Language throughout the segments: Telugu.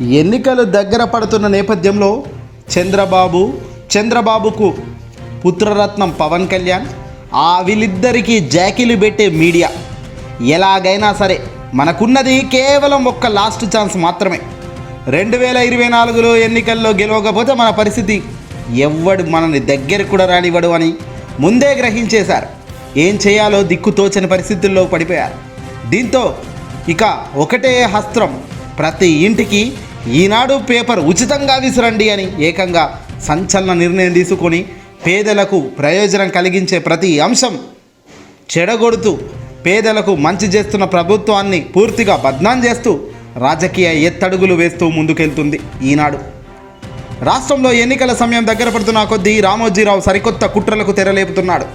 ఎన్నికలు దగ్గర పడుతున్న నేపథ్యంలో చంద్రబాబు చంద్రబాబుకు పుత్రరత్నం పవన్ కళ్యాణ్ ఆ వీళ్ళిద్దరికీ జాకీలు పెట్టే మీడియా. ఎలాగైనా సరే మనకున్నది కేవలం ఒక్క లాస్ట్ ఛాన్స్ మాత్రమే. రెండు వేల ఇరవై నాలుగులో ఎన్నికల్లో గెలవకపోతే మన పరిస్థితి ఎవ్వడు మనని దగ్గర కూడా రానివ్వడు అని ముందే గ్రహించేశారు. ఏం చేయాలో దిక్కు తోచని పరిస్థితుల్లో పడిపోయారు. దీంతో ఇక ఒకటే హస్త్రం. ప్రతి ఇంటికి ఈనాడు పేపర్ ఉచితంగా విసిరండి అని ఏకంగా సంచలన నిర్ణయం తీసుకొని పేదలకు ప్రయోజనం కలిగించే ప్రతి అంశం చెడగొడుతూ పేదలకు మంచి చేస్తున్న ప్రభుత్వాన్ని పూర్తిగా బద్నాం చేస్తూ రాజకీయ ఎత్తడుగులు వేస్తూ ముందుకెళ్తుంది ఈనాడు. రాష్ట్రంలో ఎన్నికల సమయం దగ్గర పడుతున్న కొద్దీ రామోజీరావు సరికొత్త కుట్రలకు తెరలేపుతున్నాడు.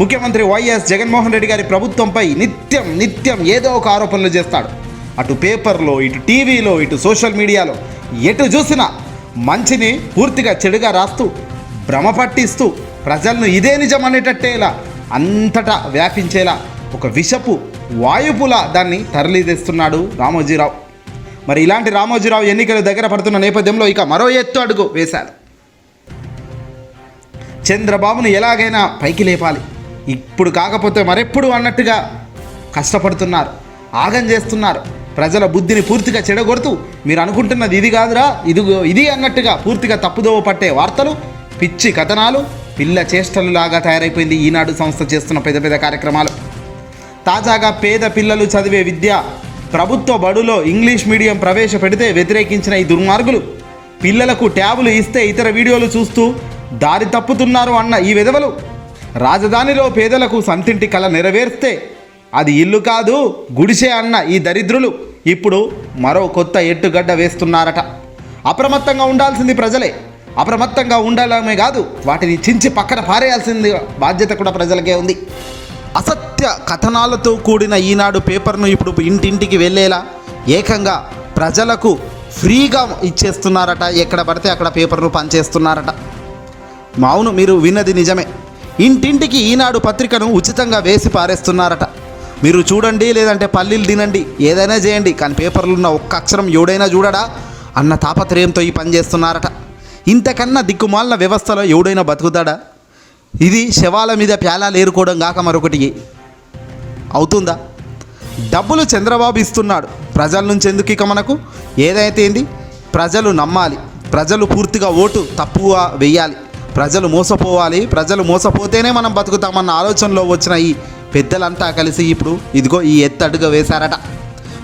ముఖ్యమంత్రి వైఎస్ జగన్మోహన్ రెడ్డి గారి ప్రభుత్వంపై నిత్యం నిత్యం ఏదో ఒక ఆరోపణలు చేస్తాడు. అటు పేపర్లో ఇటు టీవీలో ఇటు సోషల్ మీడియాలో ఎటు చూసినా మంచిని పూర్తిగా చెడుగా రాస్తూ భ్రమ పట్టిస్తూ ప్రజలను ఇదే నిజం అనేటట్టేలా అంతటా వ్యాపించేలా ఒక విషపు వాయుపులా దాన్ని తరలిదేస్తున్నాడు రామోజీరావు. మరి ఇలాంటి రామోజీరావు ఎన్నికలు దగ్గర పడుతున్న నేపథ్యంలో ఇక మరో ఎత్తు అడుగు వేశారు. చంద్రబాబును ఎలాగైనా పైకి లేపాలి. ఇప్పుడు కాకపోతే మరెప్పుడు అన్నట్టుగా కష్టపడుతున్నారు ఆగం చేస్తున్నారు. ప్రజల బుద్ధిని పూర్తిగా చెడగొడుతూ మీరు అనుకుంటున్నది ఇది కాదురా ఇదిగో ఇది అన్నట్టుగా పూర్తిగా తప్పుదోవ పట్టే వార్తలు పిచ్చి కథనాలు పిల్ల చేష్టలు లాగా తయారైపోయింది ఈనాడు సంస్థ చేస్తున్న పెద్ద పెద్ద కార్యక్రమాలు. తాజాగా పేద పిల్లలు చదివే విద్య ప్రభుత్వ బడులో ఇంగ్లీష్ మీడియం ప్రవేశపెడితే వ్యతిరేకించిన ఈ దుర్మార్గులు. పిల్లలకు ట్యాబులు ఇస్తే ఇతర వీడియోలు చూస్తూ దారి తప్పుతున్నారు అన్న ఈ విధవలు రాజధానిలో పేదలకు సంతింటి కళ నెరవేర్స్తే అది ఇల్లు కాదు గుడిసే అన్న ఈ దరిద్రులు ఇప్పుడు మరో కొత్త ఎట్టుగడ్డ వేస్తున్నారట. అప్రమత్తంగా ఉండాల్సింది ప్రజలే. అప్రమత్తంగా ఉండాలమే కాదు వాటిని చించి పక్కన పారేయాల్సింది బాధ్యత కూడా ప్రజలకే ఉంది. అసత్య కథనాలతో కూడిన ఈనాడు పేపర్ను ఇప్పుడు ఇంటింటికి వెళ్ళేలా ఏకంగా ప్రజలకు ఫ్రీగా ఇచ్చేస్తున్నారట ఎక్కడ పడితే అక్కడ పేపర్ను పనిచేస్తున్నారట. అవును మీరు విన్నది నిజమే. ఇంటింటికి ఈనాడు పత్రికను ఉచితంగా వేసి పారేస్తున్నారట. మీరు చూడండి లేదంటే పల్లీలు తినండి ఏదైనా చేయండి. కానీ పేపర్లు ఉన్న ఒక్క అక్షరం ఎవడైనా చూడడా? అన్న తాపత్రయంతో ఈ పని చేస్తున్నారట. ఇంతకన్నా దిక్కుమాలిన వ్యవస్థలో ఎవడైనా బతుకుతాడా? ఇది శవాల మీద ప్యాలాలు ఏరుకోవడం కాక మరొకటి. అవుతుందా? డబ్బులు చంద్రబాబు ఇస్తున్నాడు. ప్రజల నుంచి ఎందుకు ఇక మనకు? ఏదైతే ఏంది? ప్రజలు నమ్మాలి. ప్రజలు పూర్తిగా ఓటు తప్పుగా వెయ్యాలి. ప్రజలు మోసపోవాలి. ప్రజలు మోసపోతేనే మనం బతుకుతామన్న ఆలోచనలో వచ్చిన ఈ పెద్దలంతా కలిసి ఇప్పుడు ఇదిగో ఈ ఎత్తడుగా వేశారట.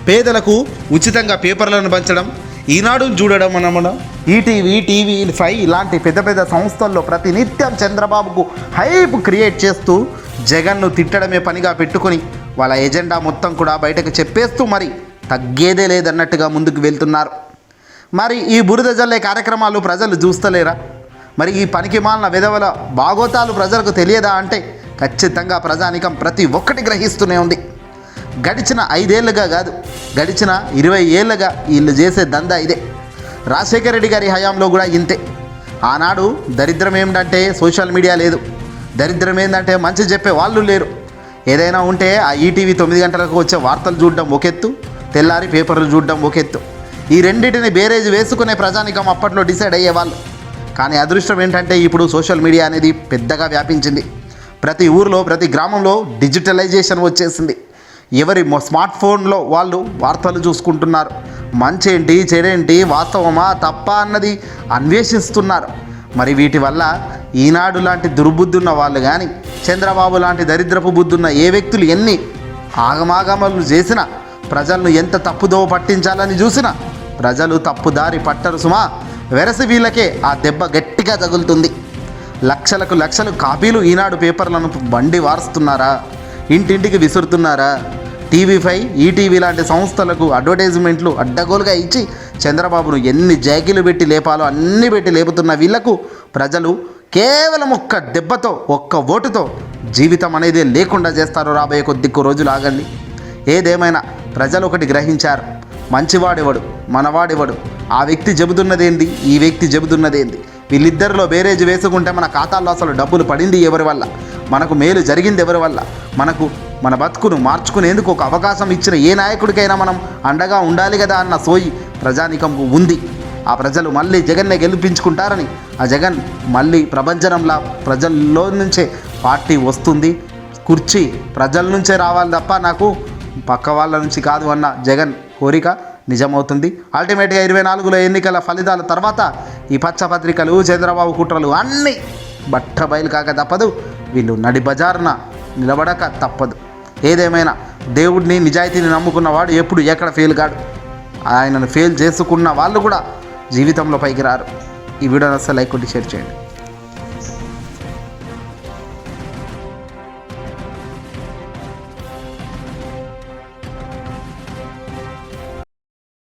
పేదలకు ఉచితంగా పేపర్లను పంచడం ఈనాడు చూడడం అనమాట ఈటీవీ టీవీ ఫైవ్ ఇలాంటి పెద్ద పెద్ద సంస్థల్లో ప్రతినిత్యం చంద్రబాబుకు హైప్ క్రియేట్ చేస్తూ జగన్ను తిట్టడమే పనిగా పెట్టుకొని వాళ్ళ ఎజెండా మొత్తం కూడా బయటకు చెప్పేస్తూ మరి తగ్గేదే లేదన్నట్టుగా ముందుకు వెళ్తున్నారు. మరి ఈ బురద జల్లే కార్యక్రమాలు ప్రజలు చూస్తలేరా? మరి ఈ పనికి మాలిన విధవల బాగోతాలు ప్రజలకు తెలియదా అంటే ఖచ్చితంగా ప్రజానికం ప్రతి ఒక్కటి గ్రహిస్తూనే ఉంది. గడిచిన ఐదేళ్ళుగా కాదు గడిచిన ఇరవై ఏళ్ళుగా వీళ్ళు చేసే దందా ఇదే. రాజశేఖర రెడ్డి గారి హయాంలో కూడా ఇంతే. ఆనాడు దరిద్రం ఏమిటంటే సోషల్ మీడియా లేదు. దరిద్రం ఏంటంటే మంచి చెప్పే వాళ్ళు లేరు. ఏదైనా ఉంటే ఆ ఈటీవీ తొమ్మిది గంటలకు వచ్చే వార్తలు చూడడం ఒకెత్తు తెల్లారి పేపర్లు చూడడం ఒకెత్తు. ఈ రెండింటిని బేరేజ్ వేసుకునే ప్రజానికం అప్పట్లో డిసైడ్ అయ్యేవాళ్ళు. కానీ అదృష్టం ఏంటంటే ఇప్పుడు సోషల్ మీడియా అనేది పెద్దగా వ్యాపించింది. ప్రతి ఊరిలో ప్రతి గ్రామంలో డిజిటలైజేషన్ వచ్చేసింది. ఎవరి స్మార్ట్ ఫోన్లో వాళ్ళు వార్తలు చూసుకుంటున్నారు. మంచేంటి చెడేంటి వాస్తవమా తప్ప అన్నది అన్వేషిస్తున్నారు. మరి వీటి వల్ల ఈనాడు లాంటి దుర్బుద్ధి ఉన్న వాళ్ళు కానీ చంద్రబాబు లాంటి దరిద్రపు బుద్ధి ఉన్న ఏ వ్యక్తులు ఎన్ని ఆగమాగమలు చేసినా ప్రజలను ఎంత తప్పుదోవ పట్టించాలని చూసినా ప్రజలు తప్పుదారి పట్టరు సుమా. వెరసి వీళ్ళకే ఆ దెబ్బ గట్టిగా తగులుతుంది. లక్షలకు లక్షలు కాపీలు ఈనాడు పేపర్లను బండి వారుస్తున్నారా? ఇంటింటికి విసురుతున్నారా? టీవీ ఫైవ్ ఈటీవీ లాంటి సంస్థలకు అడ్వర్టైజ్మెంట్లు అడ్డగోలుగా ఇచ్చి చంద్రబాబును ఎన్ని జాకీలు పెట్టి లేపాలో అన్ని పెట్టి లేపుతున్న వీళ్ళకు ప్రజలు కేవలం ఒక్క దెబ్బతో ఒక్క ఓటుతో జీవితం అనేది లేకుండా చేస్తారు రాబోయే కొద్ది రోజులు ఆగండి. ఏదేమైనా ప్రజలు ఒకటి గ్రహించారు. మంచివాడెవడు? మనవాడెవడు? ఆ వ్యక్తి చెబుతున్నదేంది ఈ వ్యక్తి చెబుతున్నదేంది వీళ్ళిద్దరిలో బేరేజ్ వేసుకుంటే మన ఖాతాల్లో అసలు డబ్బులు పడింది ఎవరి వల్ల? మనకు మేలు జరిగింది ఎవరి వల్ల? మనకు మన బతుకును మార్చుకునేందుకు ఒక అవకాశం ఇచ్చిన ఏ నాయకుడికైనా మనం అండగా ఉండాలి కదా అన్న సోయి ప్రజానికంకు ఉంది. ఆ ప్రజలు మళ్ళీ జగన్నే గెలిపించుకుంటారని ఆ జగన్ మళ్ళీ ప్రభంజనంలా ప్రజల్లో నుంచే పార్టీ వస్తుంది. కుర్చీ ప్రజల నుంచే రావాలి తప్ప నాకు పక్క వాళ్ళ నుంచి కాదు అన్న జగన్ కోరిక. నిజమవుతుంది. అల్టిమేట్గా ఇరవై నాలుగులో ఎన్నికల ఫలితాల తర్వాత ఈ పచ్చపత్రికలు చంద్రబాబు కుట్రలు అన్నీ బట్ట బయలు కాక తప్పదు. వీళ్ళు నడి బజారున నిలబడక తప్పదు. ఏదేమైనా దేవుడిని నిజాయితీని నమ్ముకున్నవాడు ఎప్పుడు ఎక్కడ ఫెయిల్ కాడు. ఆయనను ఫెయిల్ చేసుకున్న వాళ్ళు కూడా జీవితంలో పైకి రారు. ఈ వీడియో అసలు లైక్ కొట్టి షేర్ చేయండి.